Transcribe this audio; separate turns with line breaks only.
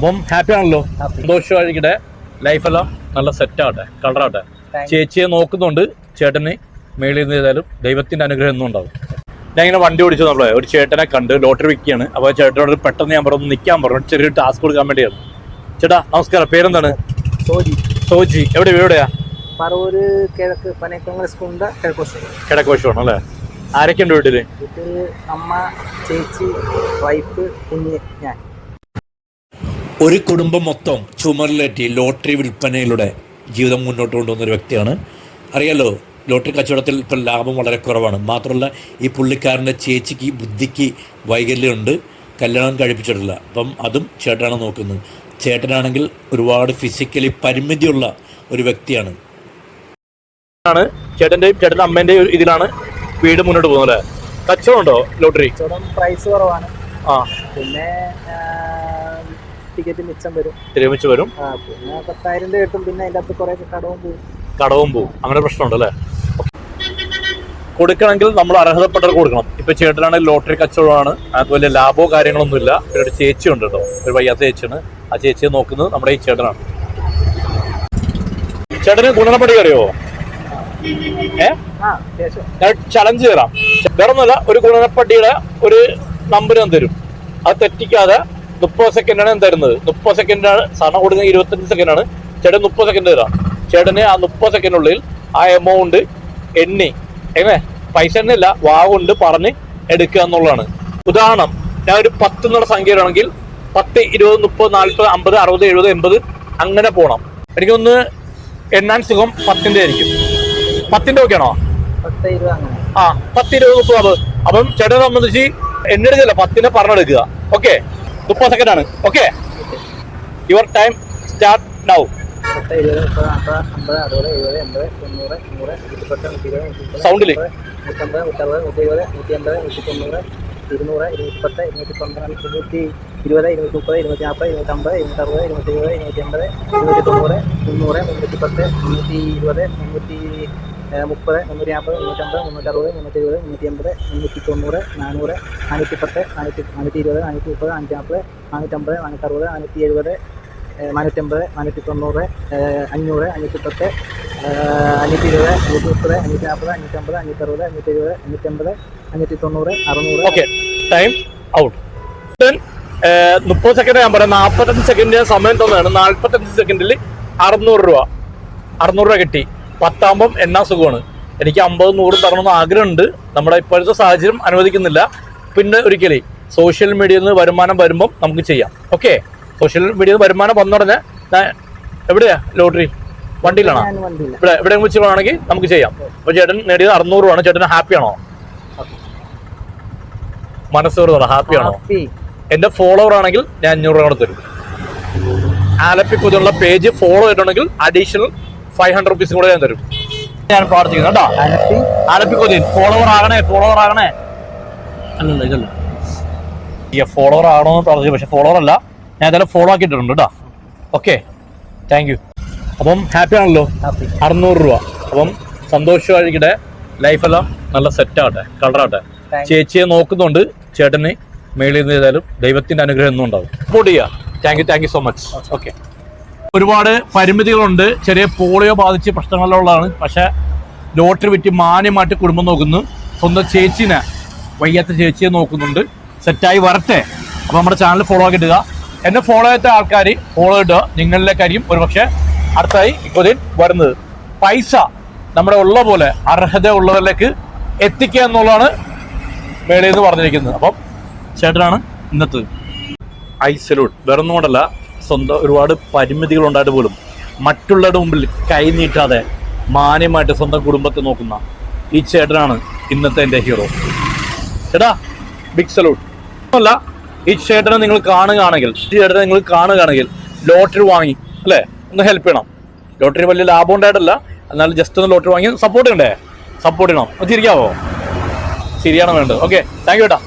അപ്പം ഹാപ്പി ആണല്ലോ. സന്തോഷമായിരിക്കട്ടെ. ലൈഫെല്ലാം നല്ല സെറ്റ് ആവട്ടെ കളറാവട്ടെ ചേച്ചിയെ നോക്കുന്നുണ്ട്. ചേട്ടനെ മേളിൽ നിന്ന് ചെയ്താലും ദൈവത്തിന്റെ അനുഗ്രഹം ഒന്നും ഉണ്ടാവും ഞാൻ ഇങ്ങനെ വണ്ടി ഓടിച്ചു നമ്മളെ ഒരു ചേട്ടനെ കണ്ട് ലോട്ടറി വിൽക്കുകയാണ്. അപ്പോൾ ചേട്ടനോട് പെട്ടെന്ന് ഞാൻ പറഞ്ഞു നിൽക്കാൻ പറഞ്ഞു. ചെറിയൊരു ടാസ്ക് കൊടുക്കാൻ വേണ്ടിയാണ്. ചേട്ടാ നമസ്കാരം. പേരെന്താണ്?
സോജി.
സോജി. എവിടെ എവിടെയാ?
പറവൂര് കിഴക്ക് പനേക്കങ്ങൾ
കിടക്കോശമാണ് അല്ലേ? ആരൊക്കെയുണ്ട് വീട്ടിൽ?
വീട്ടിൽ അമ്മ ചേച്ചി വൈഫ് കുഞ്ഞ് ഞാൻ.
ഒരു കുടുംബം മൊത്തം ചുമരിലേറ്റി ലോട്ടറി വിൽപ്പനയിലൂടെ ജീവിതം മുന്നോട്ട് കൊണ്ടുവന്ന ഒരു വ്യക്തിയാണ്. അറിയാലോ ലോട്ടറി കച്ചവടത്തിൽ ഇപ്പം ലാഭം വളരെ കുറവാണ്. മാത്രമല്ല ഈ പുള്ളിക്കാരന്റെ ചേച്ചിക്ക് ബുദ്ധിക്ക് വൈകല്യമുണ്ട്. കല്യാണം കഴിപ്പിച്ചിട്ടില്ല. അപ്പം അതും ചേട്ടനാണ് നോക്കുന്നത്. ചേട്ടനാണെങ്കിൽ ഒരുപാട് ഫിസിക്കലി പരിമിതിയുള്ള ഒരു വ്യക്തിയാണ്. ആണ്. ചേട്ടന്റെയും ചേട്ടന്റെ അമ്മേന്റെയും ഇതിലാണ് വീട് മുന്നോട്ട് പോകുന്നത്. അല്ലേ കച്ചവടം ഉണ്ടോ ലോട്ടറി?
കച്ചവടം പ്രൈസ് കുറവാണ്.
ആ.
പിന്നെ ടിക്കറ്റ് മിച്ചം വരും.
തിരമിച്ച് വരും.
ആ, പിന്നെ പത്തായിരം രൂപ കിട്ടും. പിന്നെ അതിന്റെ അകത്ത് കുറെ കടവും പോകും
കടവും പോകും അങ്ങനെ പ്രശ്നമുണ്ട് അല്ലേ? കൊടുക്കണമെങ്കിൽ നമ്മൾ അർഹതപ്പെട്ടവർ കൊടുക്കണം. ഇപ്പൊ ചേട്ടനാണെങ്കിൽ ലോട്ടറി കച്ചവടമാണ്. അത് വലിയ ലാഭമോ കാര്യങ്ങളൊന്നുമില്ല. പിന്നെ ഒരു ചേച്ചി ഉണ്ട് കേട്ടോ. ഒരു വയ്യാത്ത ചേച്ചിയാണ്. ആ ചേച്ചിയെ നോക്കുന്നത് നമ്മുടെ ഈ ചേട്ടനാണ്. ചേട്ടന് ഗുണനപ്പടി അറിയോ? ഏ? ഞാൻ ചലഞ്ച് തരാം. വേറെ ഒന്നുമല്ല ഒരു ഗുണനപ്പട്ടിയുടെ ഒരു നമ്പർ ഞാൻ തരും. അത് തെറ്റിക്കാതെ മുപ്പത് സെക്കൻഡാണ് ഞാൻ തരുന്നത് മുപ്പത് സെക്കൻഡാണ് സാറിന് കൊടുക്കുന്ന ഇരുപത്തഞ്ച് സെക്കൻഡാണ്. ചേട്ടൻ മുപ്പത് സെക്കൻഡ് തരാം. ചേട്ടന് ആ മുപ്പത് സെക്കൻഡിനുള്ളിൽ ആ എമൗണ്ട് എണ്ണി എങ്ങനെ? പൈസ എണ്ണില്ല വാ കൊണ്ട് പറഞ്ഞ് എടുക്കുക എന്നുള്ളതാണ്. ഉദാഹരണം ഞാൻ ഒരു പത്ത് എന്നുള്ള സംഖ്യ ആണെങ്കിൽ പത്ത് ഇരുപത് മുപ്പത് നാൽപ്പത് അമ്പത് അറുപത് എഴുപത് എൺപത് അങ്ങനെ പോകണം എനിക്കൊന്ന് എണ്ണാൻ സുഖം പത്തിന്റെ ആയിരിക്കും. പത്തിന്റെ ഓക്കെ ആണോ ആ പത്ത് ഇരുപത് മുപ്പത് അപ്പം ചേട്ടനെ സംബന്ധിച്ച് എണ്ണെടുക്കല്ല പത്തിനെ പറഞ്ഞെടുക്കുക. ഓക്കെ? മുപ്പത് സെക്കൻഡ് ആണ് okay your time start now
സൗണ്ടിൽ ഇരുപത് മുപ്പത് നാൽപ്പത് അമ്പത് അറുപത് എഴുപത് എൺപത് തൊണ്ണൂറ് നൂറ് നൂറ്റിപ്പത്ത് നൂറ്റി ഇരുപത് നൂറ്റി
സൗണ്ടിൽ.
നൂറ്റമ്പത് നൂറ്ററുപത് നൂറ്റി എഴുപത് നൂറ്റി അമ്പത് ഇരുന്നൂറ്റി പന്ത്രണ്ട് ഇരുന്നൂറ്റി ഇരുപത് ഇരുന്നൂറ്റി മുപ്പത് നാൽപ്പത് എഴുപത് ഇരുന്നൂറ്റി എൺപത് ഇരുന്നൂറ്റി തൊണ്ണൂറ് മുന്നൂറ് മുന്നൂറ്റി പത്ത് മുന്നൂറ്റി ഇരുപത് മുന്നൂറ്റി മുപ്പത് മുന്നൂറ്റി നാൽപ്പത് മുന്നൂറ്റമ്പത് മുന്നൂറ്ററുപത് മുന്നൂറ്റി എഴുപത് മുന്നൂറ്റി എൺപത് മുന്നൂറ്റി തൊണ്ണൂറ് നാനൂറ് നാനൂറ്റി പത്ത് നാനൂറ്റി നാനൂറ്റി ഇരുപത് നാനൂറ്റി മുപ്പത് നാനൂറ്റി നാൽപ്പത് നാനൂറ്റമ്പത് നാനൂറ്ററുപത് നാനൂറ്റി എഴുപത് നാനൂറ്റമ്പത് നാനൂറ്റി തൊണ്ണൂറ് അഞ്ഞൂറ് അഞ്ഞൂറ്റി പത്ത് അഞ്ഞൂറ്റി ഇരുപത് അഞ്ഞൂറ്റി മുപ്പത് അഞ്ഞൂറ്റി നാൽപ്പത് അഞ്ഞൂറ്റമ്പത് അഞ്ഞൂറ്ററുപത് അഞ്ഞൂറ്റി എഴുപത് അഞ്ഞൂറ്റമ്പത് അഞ്ഞൂറ്റി തൊണ്ണൂറ് അറുന്നൂറ്
ഓക്കെ ടൈം ഔട്ട് മുപ്പത് സെക്കൻഡ് ഞാൻ പറയാം. നാൽപ്പത്തഞ്ച് സെക്കൻഡ് സമയം തന്നതാണ് നാൽപ്പത്തഞ്ച് സെക്കൻഡിൽ അറുന്നൂറ് രൂപ. അറുന്നൂറ് രൂപ കിട്ടി. പത്താകുമ്പം എണ്ണാൻ സുഖമാണ്. എനിക്ക് അമ്പത് നൂറ് തരണമെന്ന് ആഗ്രഹമുണ്ട്. നമ്മുടെ ഇപ്പോഴത്തെ സാഹചര്യം അനുവദിക്കുന്നില്ല. പിന്നെ ഒരിക്കലേ സോഷ്യൽ മീഡിയയിൽ നിന്ന് വരുമാനം വരുമ്പം നമുക്ക് ചെയ്യാം. ഓക്കെ സോഷ്യൽ മീഡിയയിൽ നിന്ന് വരുമാനം വന്നുടനെ എവിടെയാ ലോട്ടറി വണ്ടിയിലാണോ? ഇവിടെ എവിടെ വെച്ച് വേണമെങ്കിൽ നമുക്ക് ചെയ്യാം. അപ്പോൾ ചേട്ടൻ നേടിയത് അറുന്നൂറ് രൂപയാണ്. ചേട്ടൻ ഹാപ്പിയാണോ മനസ്സോട് ഹാപ്പിയാണോ
ഹാപ്പി
എന്റെ ഫോളോവർ ആണെങ്കിൽ ഞാൻ അഞ്ഞൂറ് രൂപ കൊടുത്തു തരും. ആലപ്പി പുതിയുള്ള പേജ് ഫോളോ ചെയ്തിട്ടുണ്ടെങ്കിൽ അഡീഷണൽ ഫൈവ് ഹൺഡ്രഡ് റുപ്പീസ് കൂടെ ഞാൻ തരും. ഞാൻ പ്രാർത്ഥിക്കുന്നു കേട്ടോ. കൊതിയൻ ഫോളോവർ ആകണേ ഫോളോവർ ആകണേ. അല്ലല്ല ഇതല്ല. ഈ ഫോളോവർ ആകണമെന്ന് പറഞ്ഞു പക്ഷെ ഫോളോവർ അല്ല. ഞാൻ ഏതായാലും ഫോളോ ആക്കിയിട്ടുണ്ട് കേട്ടോ. ഓക്കെ താങ്ക് യു അപ്പം ഹാപ്പി ആണല്ലോ. അറുന്നൂറ് രൂപ. അപ്പം സന്തോഷമായിരിക്കട്ടെ ലൈഫെല്ലാം നല്ല സെറ്റാകട്ടെ കളറാകട്ടെ കളറാവട്ടെ ചേച്ചിയെ നോക്കുന്നുണ്ട്. ചേട്ടന് മേളിൽ നിന്ന് ചെയ്താലും ദൈവത്തിന്റെ അനുഗ്രഹം എന്നും ഉണ്ടാവും. സപ്പോർട്ട് ചെയ്യുക thank you thank you so much okay ഒരുപാട് പരിമിതികളുണ്ട്. ചെറിയ പോളിയോ ബാധിച്ച് പ്രശ്നങ്ങളുള്ളതാണ് പക്ഷെ ലോട്ടറി വിറ്റ് മാന്യമായിട്ട് കുടുംബം നോക്കുന്നു. സ്വന്തം ചേച്ചിനെ വയ്യാത്ത ചേച്ചിയെ നോക്കുന്നുണ്ട്. സെറ്റായി വരട്ടെ. അപ്പോൾ നമ്മുടെ ചാനൽ ഫോളോ ആക്കി ഇടുക. എന്നെ ഫോളോ ചെയ്ത ആൾക്കാർ ഫോളോ ഇടുക. നിങ്ങളിലേക്കായിരിക്കും ഒരുപക്ഷെ അടുത്തായി ഇക്കൊതിൻ വരുന്നത്. പൈസ നമ്മുടെ ഉള്ള പോലെ അർഹത ഉള്ളവരിലേക്ക് എത്തിക്കുക എന്നുള്ളതാണ് മേളയിൽ നിന്ന് പറഞ്ഞിരിക്കുന്നത്. അപ്പം ചേട്ടനാണ് ഇന്നത്തെ. ഐസലൂട്ട് വേറൊന്നും വേറെ കൊണ്ടല്ല. സ്വന്തം ഒരുപാട് പരിമിതികൾ ഉണ്ടായിട്ട് പോലും മറ്റുള്ളവരുടെ മുമ്പിൽ കൈ നീട്ടാതെ മാന്യമായിട്ട് സ്വന്തം കുടുംബത്തെ നോക്കുന്ന ഈ ചേട്ടനാണ് ഇന്നത്തെ എന്റെ ഹീറോ. ചേട്ടാ ബിഗ് സലൂട്ട് അല്ല ഈ ചേട്ടനെ നിങ്ങൾ കാണുകയാണെങ്കിൽ ഈ ചേട്ടനെ നിങ്ങൾ കാണുകയാണെങ്കിൽ ലോട്ടറി വാങ്ങി അല്ലേ? ഒന്ന് ഹെൽപ്പ് ചെയ്യണം. ലോട്ടറി വലിയ ലാഭം ഉണ്ടായിട്ടല്ല എന്നാലും ജസ്റ്റ് ഒന്ന് ലോട്ടറി വാങ്ങി സപ്പോർട്ട് ചെയ്യണ്ടേ? സപ്പോർട്ട് ചെയ്യണം. ഒന്ന് ചിരിക്കാവോ? ശരിയാണ് വേണ്ടത്. ഓക്കെ താങ്ക് യു ചേട്ടാ.